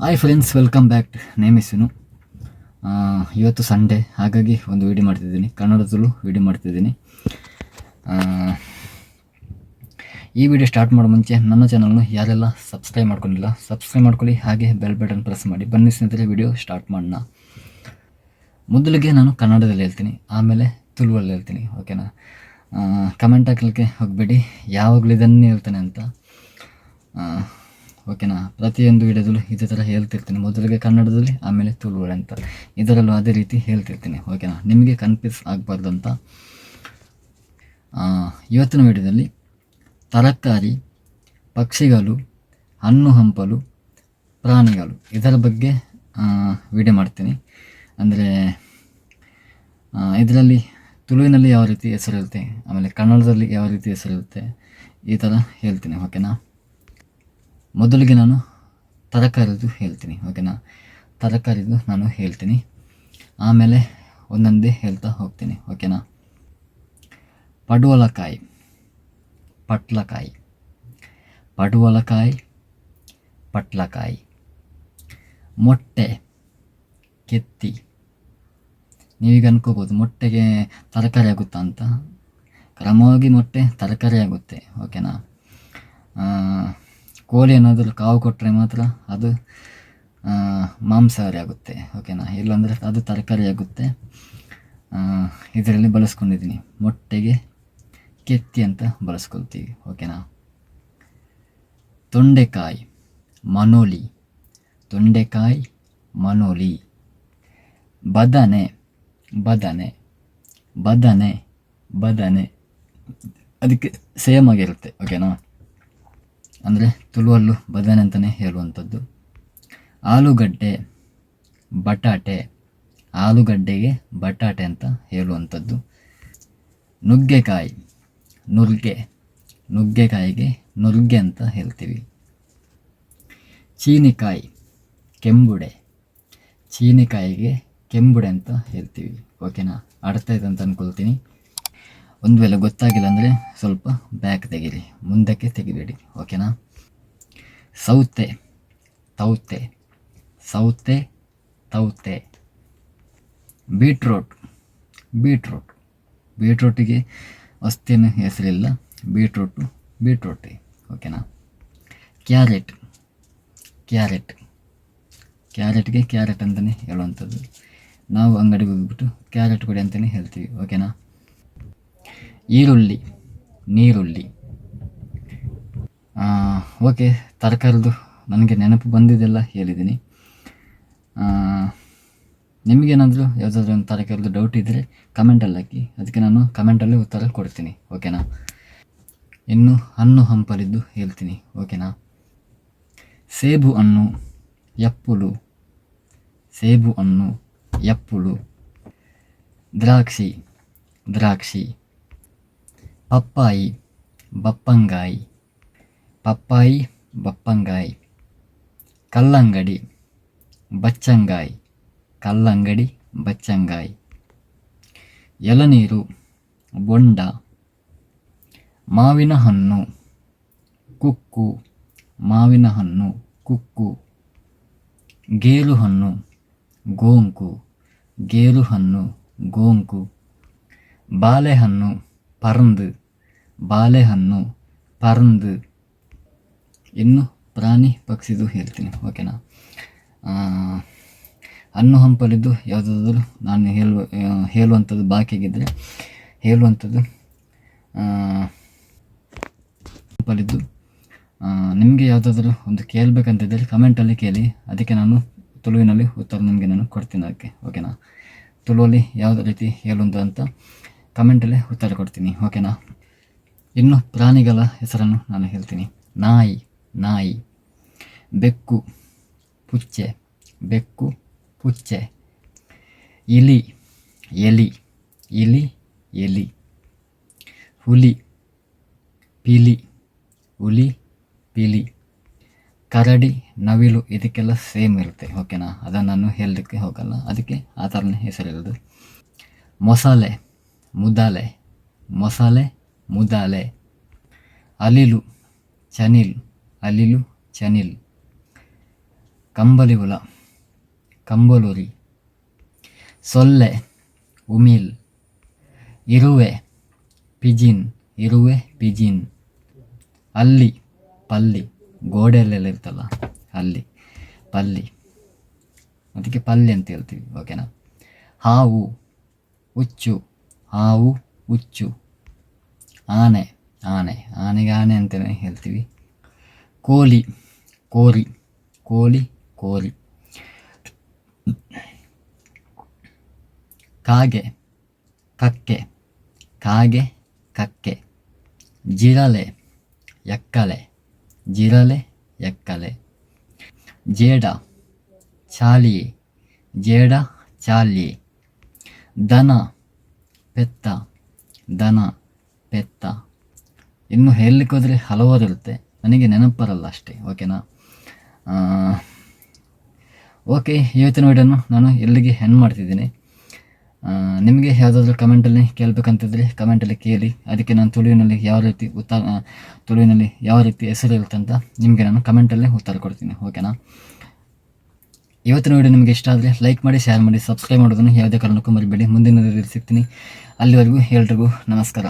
Hi friends welcome back ನೇಮಿಸಿನು ಇವತ್ತು Sunday ಹಾಗಾಗಿ ಒಂದು ವಿಡಿಯೋ ಮಾಡ್ತಿದ್ದೀನಿ. ಕನ್ನಡದಲ್ಲೂ ವಿಡಿಯೋ ಮಾಡ್ತಿದ್ದೀನಿ. ಈ ವಿಡಿಯೋ ಸ್ಟಾರ್ಟ್ ಮಾಡೋ ಮುಂಚೆ ನನ್ನ ಚಾನಲ್ನು ಯಾರೆಲ್ಲ ಸಬ್ಸ್ಕ್ರೈಬ್ ಮಾಡ್ಕೊಂಡಿಲ್ಲ ಸಬ್ಸ್ಕ್ರೈಬ್ ಮಾಡ್ಕೊಳ್ಳಿ. ಹಾಗೆ ಬೆಲ್ ಬಟನ್ ಪ್ರೆಸ್ ಮಾಡಿ. ಬನ್ನಿ ಸ್ನೇಹಿತರೆ ವಿಡಿಯೋ ಸ್ಟಾರ್ಟ್ ಮಾಡೋಣ. ಮೊದಲಿಗೆ ನಾನು ಕನ್ನಡದಲ್ಲಿ ಹೇಳ್ತೀನಿ. ಆಮೇಲೆ ತುಳುವಲ್ಲಿ ಹೇಳ್ತೀನಿ. ಓಕೆನಾ ಕಮೆಂಟ್ ಹಾಕಲಿಕ್ಕೆ ಹೋಗಬೇಡಿ. ಯಾವಾಗಲೂ ಇದನ್ನೇ ಹೇಳ್ತಾನೆ ಅಂತ. ಓಕೆನಾ? ಪ್ರತಿಯೊಂದು ವಿಡಿಯೋದಲ್ಲೂ ಇದೇ ಥರ ಹೇಳ್ತಿರ್ತೀನಿ. ಮೊದಲಿಗೆ ಕನ್ನಡದಲ್ಲಿ, ಆಮೇಲೆ ತುಳುವಡೆ ಅಂತ. ಇದರಲ್ಲೂ ಅದೇ ರೀತಿ ಹೇಳ್ತಿರ್ತೀನಿ. ಓಕೆನಾ? ನಿಮಗೆ ಕನ್ಫ್ಯೂಸ್ ಆಗಬಾರ್ದು ಅಂತ. ಇವತ್ತಿನ ವಿಡಿಯೋದಲ್ಲಿ ತರಕಾರಿ, ಪಕ್ಷಿಗಳು, ಹಣ್ಣು ಹಂಪಲು, ಪ್ರಾಣಿಗಳು ಇದರ ಬಗ್ಗೆ ವಿಡಿಯೋ ಮಾಡ್ತೀನಿ. ಅಂದರೆ ಇದರಲ್ಲಿ ತುಳುವಿನಲ್ಲಿ ಯಾವ ರೀತಿ ಹೆಸರಿರುತ್ತೆ, ಆಮೇಲೆ ಕನ್ನಡದಲ್ಲಿ ಯಾವ ರೀತಿ ಹೆಸರಿರುತ್ತೆ, ಈ ಥರ ಹೇಳ್ತೀನಿ. ಓಕೆನಾ? ಮೊದಲಿಗೆ ನಾನು ತರಕಾರಿದು ಹೇಳ್ತೀನಿ ಓಕೆನಾ ತರಕಾರಿದು ನಾನು ಹೇಳ್ತೀನಿ. ಆಮೇಲೆ ಒಂದೊಂದೇ ಹೇಳ್ತಾ ಹೋಗ್ತೀನಿ ಓಕೆನಾ ಪಡುವಲಕಾಯಿ, ಪಟ್ಲಕಾಯಿ. ಪಡುವಲಕಾಯಿ, ಪಟ್ಲಕಾಯಿ. ಮೊಟ್ಟೆ, ಕೆತ್ತಿ. ನೀವೀಗ ಅನ್ಕೋಬೋದು, ಮೊಟ್ಟೆಗೆ ತರಕಾರಿ ಆಗುತ್ತಾ ಅಂತ. ಕ್ರಮವಾಗಿ ಮೊಟ್ಟೆ ತರಕಾರಿ ಆಗುತ್ತೆ ಓಕೆನಾ ಕೋಳಿ ಏನಾದರೂ ಕಾವು ಕೊಟ್ಟರೆ ಮಾತ್ರ ಅದು ಮಾಂಸಹಾರಿ ಆಗುತ್ತೆ ಓಕೆನಾ ಇಲ್ಲಾಂದರೆ ಅದು ತರಕಾರಿ ಆಗುತ್ತೆ. ಇದರಲ್ಲಿ ಬಳಸ್ಕೊಂಡಿದ್ದೀನಿ. ಮೊಟ್ಟೆಗೆ ಕೆತ್ತಿ ಅಂತ ಬಳಸ್ಕೊಳ್ತೀವಿ ಓಕೆನಾ ತೊಂಡೆಕಾಯಿ, ಮನೋಲಿ. ತೊಂಡೆಕಾಯಿ, ಮನೋಲಿ. ಬದನೆ ಬದನೆ. ಬದನೆ ಬದನೆ. ಅದಕ್ಕೆ ಸೇಮ್ ಆಗಿರುತ್ತೆ ಓಕೆನಾ ಅಂದರೆ ತುಳುವಲ್ಲು ಬದನೆ ಅಂತಲೇ ಹೇಳುವಂಥದ್ದು. ಆಲೂಗಡ್ಡೆ, ಬಟಾಟೆ, ಆಲೂಗಡ್ಡೆಗೆ ಬಟಾಟೆ ಅಂತ ಹೇಳುವಂಥದ್ದು. ನುಗ್ಗೆಕಾಯಿ ನುಗ್ಗೆ ನುಗ್ಗೆಕಾಯಿಗೆ ನುಗ್ಗೆ ಅಂತ ಹೇಳ್ತೀವಿ. ಚೀನಿಕಾಯಿ, ಕೆಂಬುಡೆ, ಚೀನಿಕಾಯಿಗೆ ಕೆಂಬುಡೆ ಅಂತ ಹೇಳ್ತೀವಿ. ಓಕೆನಾ ಅರ್ಥ ಆಯ್ತು ಅಂತ ಅಂದ್ಕೊಳ್ತೀನಿ ಒಂದು ವೇಳೆ ಗೊತ್ತಾಗಿಲ್ಲ ಅಂದರೆ ಸ್ವಲ್ಪ ಬ್ಯಾಕ್ ತೆಗೀರಿ, ಮುಂದಕ್ಕೆ ತೆಗಿಬೇಡಿ ಓಕೆನಾ ಸೌತೆ, ತೌತೆ ಸೌತೆ, ತೌತೆ. Beetroot beetroot. ಬೀಟ್ರೋಟಿಗೆ ಅಷ್ಟೇನು ಹೆಸರಿಲ್ಲ, ಬೀಟ್ರೂಟು, ಬೀಟ್ರೂಟಿ ಓಕೆನಾ ಕ್ಯಾರೆಟ್ ಕ್ಯಾರೆಟ್. ಕ್ಯಾರೆಟ್ಗೆ ಕ್ಯಾರೆಟ್ ಅಂತಲೇ ಹೇಳುವಂಥದ್ದು. ನಾವು ಅಂಗಡಿಗೆ ಹೋಗಿಬಿಟ್ಟು ಕ್ಯಾರೆಟ್ ಕೊಡಿ ಅಂತಲೇ ಹೇಳ್ತೀವಿ ಓಕೆನಾ ಈರುಳ್ಳಿ, ನೀರುಳ್ಳಿ. ಓಕೆ ತರಕಾರಿದು ನನಗೆ ನೆನಪು ಬಂದಿದ್ದೆಲ್ಲ ಹೇಳಿದ್ದೀನಿ. ನಿಮಗೇನಾದರೂ ಯಾವುದಾದ್ರೂ ಒಂದು ತರಕಾರಿದು ಡೌಟ್ ಇದ್ದರೆ ಕಮೆಂಟಲ್ಲಿ ಹಾಕಿ. ಅದಕ್ಕೆ ನಾನು ಕಮೆಂಟಲ್ಲಿ ಉತ್ತರ ಕೊಡ್ತೀನಿ ಓಕೆನಾ ಇನ್ನು ಹಣ್ಣು ಹಂಪಲಿದ್ದು ಹೇಳ್ತೀನಿ ಓಕೆನಾ ಸೇಬು ಹಣ್ಣು ಎಪ್ಪುಳು ಸೇಬು ಹಣ್ಣು ಎಪ್ಪುಳು ದ್ರಾಕ್ಷಿ ದ್ರಾಕ್ಷಿ. ಪಪ್ಪಾಯಿ ಬಪ್ಪಂಗಾಯಿ ಪಪ್ಪಾಯಿ ಬಪ್ಪಂಗಾಯಿ ಕಲ್ಲಂಗಡಿ ಬಚ್ಚಂಗಾಯಿ ಕಲ್ಲಂಗಡಿ ಬಚ್ಚಂಗಾಯಿ ಎಳನೀರು ಬೊಂಡ ಮಾವಿನ ಹಣ್ಣು ಕುಕ್ಕು ಮಾವಿನ ಹಣ್ಣು ಕುಕ್ಕು ಗೇರು ಹಣ್ಣು ಗೋಂಕು ಗೇರು ಹಣ್ಣು ಗೋಂಕು ಬಾಳೆಹಣ್ಣು ಪರಂದು ಬಾಳೆಹಣ್ಣು ಪರಂದು ಇನ್ನು ಪ್ರಾಣಿ ಪಕ್ಷಿದು ಹೇಳ್ತೀನಿ ಓಕೆನಾ ಹಣ್ಣು ಹಂಪಲಿದ್ದು ಯಾವುದಾದ್ರೂ ನಾನು ಹೇಳುವ ಹೇಳುವಂಥದ್ದು ಬಾಕಿಗಿದ್ದರೆ ಹೇಳುವಂಥದ್ದು ಹಂಪಲಿದ್ದು ನಿಮಗೆ ಯಾವುದಾದ್ರೂ ಒಂದು ಕೇಳಬೇಕಂತಿದ್ದರೆ ಕಮೆಂಟಲ್ಲಿ ಕೇಳಿ ಅದಕ್ಕೆ ನಾನು ತುಳುವಿನಲ್ಲಿ ಉತ್ತರ ನಿಮಗೆ ನಾನು ಕೊಡ್ತೀನಿ ಅದಕ್ಕೆ ಓಕೆನಾ ತುಳುವಲ್ಲಿ ಯಾವುದೇ ರೀತಿ ಹೇಳುವಂಥ ಅಂತ. ಕಮೆಂಟಲ್ಲಿ ಉತ್ತರ ಕೊಡ್ತೀನಿ, ಓಕೆನಾ? ಇನ್ನು ಪ್ರಾಣಿಗಳ ಹೆಸರನ್ನು ನಾನು ಹೇಳ್ತೀನಿ. ನಾಯಿ ನಾಯಿ. ಬೆಕ್ಕು, ಪುಚ್ಚೆ. ಬೆಕ್ಕು, ಪುಚ್ಚೆ. ಇಲಿ, ಎಲಿ. ಇಲಿ, ಎಲಿ. ಹುಲಿ, ಪಿಲಿ. ಹುಲಿ, ಪಿಲಿ. ಕರಡಿ, ನವಿಲು, ಇದಕ್ಕೆಲ್ಲ ಸೇಮ್ ಇರುತ್ತೆ, ಓಕೆನಾ? ಅದನ್ನು ನಾನು ಹೇಳಲಿಕ್ಕೆ ಹೋಗಲ್ಲ. ಅದಕ್ಕೆ ಆ ಥರನೇ ಹೆಸರಿರೋದು. ಮೊಸಳೆ. ಮುದಾಲೆ ಮೊಸಳೆ ಮುದಾಲೆ. ಅಲಿಲು, ಚನಿಲ್ ಅಲಿಲು, ಚನಿಲ್. ಕಂಬಲಿ ಹುಳ ಕಂಬಲೂರಿ. ಸೊಲ್ಲೆ, ಉಮಿಲ್. ಇರುವೆ, ಪಿಜಿನ್ ಇರುವೆ, ಪಿಜಿನ್. ಅಲ್ಲಿ, ಪಲ್ಲಿ. ಗೋಡೆಯಲ್ಲೆಲ್ಲ ಇರ್ತಲ್ಲ, ಅಲ್ಲಿ, ಪಲ್ಲಿ. ಅದಕ್ಕೆ ಪಲ್ಲಿ ಅಂತ ಹೇಳ್ತೀವಿ ಓಕೆನಾ ಹಾವು, ಹುಚ್ಚು. ಹಾವು, ಹುಚ್ಚು. ಆನೆ ಆನೆ. ಆನೆಗೆ ಆನೆ ಅಂತಲೇ ಹೇಳ್ತೀವಿ. ಕೋಲಿ, ಕೋರಿ. ಕೋಲಿ, ಕೋರಿ. ಕಾಗೆ, ಕಕ್ಕೆ. ಕಾಗೆ, ಕಕ್ಕೆ. ಜಿರಲೆ ಎಕ್ಕಲೆ ಜಿರಲೆ ಎಕ್ಕಲೆ ಜೇಡ ಚಾಲಿ ಜೇಡ ಚಾಲಿ ದನ ಪೆತ್ತ ದನ ಪೆತ್ತ ಇನ್ನು ಹೋದರೆ ಹಲವಾರು ಇರುತ್ತೆ. ನನಗೆ ನೆನಪರಲ್ಲ ಅಷ್ಟೇ ಓಕೆನಾ ಓಕೆ ಇವತ್ತಿನ ವಿಡಿಯೋನು ನಾನು ಎಲ್ಲಿಗೆ ಹೆಣ್ಣು ಮಾಡ್ತಿದ್ದೀನಿ. ನಿಮಗೆ ಯಾವುದಾದ್ರೂ ಕಮೆಂಟಲ್ಲಿ ಕೇಳಬೇಕಂತಿದ್ರೆ ಕಮೆಂಟಲ್ಲಿ ಕೇಳಿ, ಅದಕ್ಕೆ ನಾನು ತುಳುವಿನಲ್ಲಿ ಯಾವ ರೀತಿ ಉತ್ತರ ತುಳುವಿನಲ್ಲಿ ಯಾವ ರೀತಿ ಹೆಸರು ಇರುತ್ತೆ ಅಂತ ನಿಮಗೆ ನಾನು ಕಮೆಂಟಲ್ಲೇ ಉತ್ತರ ಕೊಡ್ತೀನಿ ಓಕೆನಾ ಇವತ್ತಿನ ವೀಡಿಯೋ ನಿಮಗೆ ಇಷ್ಟ ಆದರೆ ಲೈಕ್ ಮಾಡಿ ಶೇರ್ ಮಾಡಿ ಸಬ್ಸ್ಕ್ರೈಬ್ ಮಾಡೋದನ್ನು ಯಾವುದೇ ಕಾರಣಕ್ಕೂ ಮರಿಬೇಡಿ. ಮುಂದಿನ ಸಿಗ್ತೀನಿ. ಅಲ್ಲಿವರೆಗೂ ಎಲ್ರಿಗೂ ನಮಸ್ಕಾರ.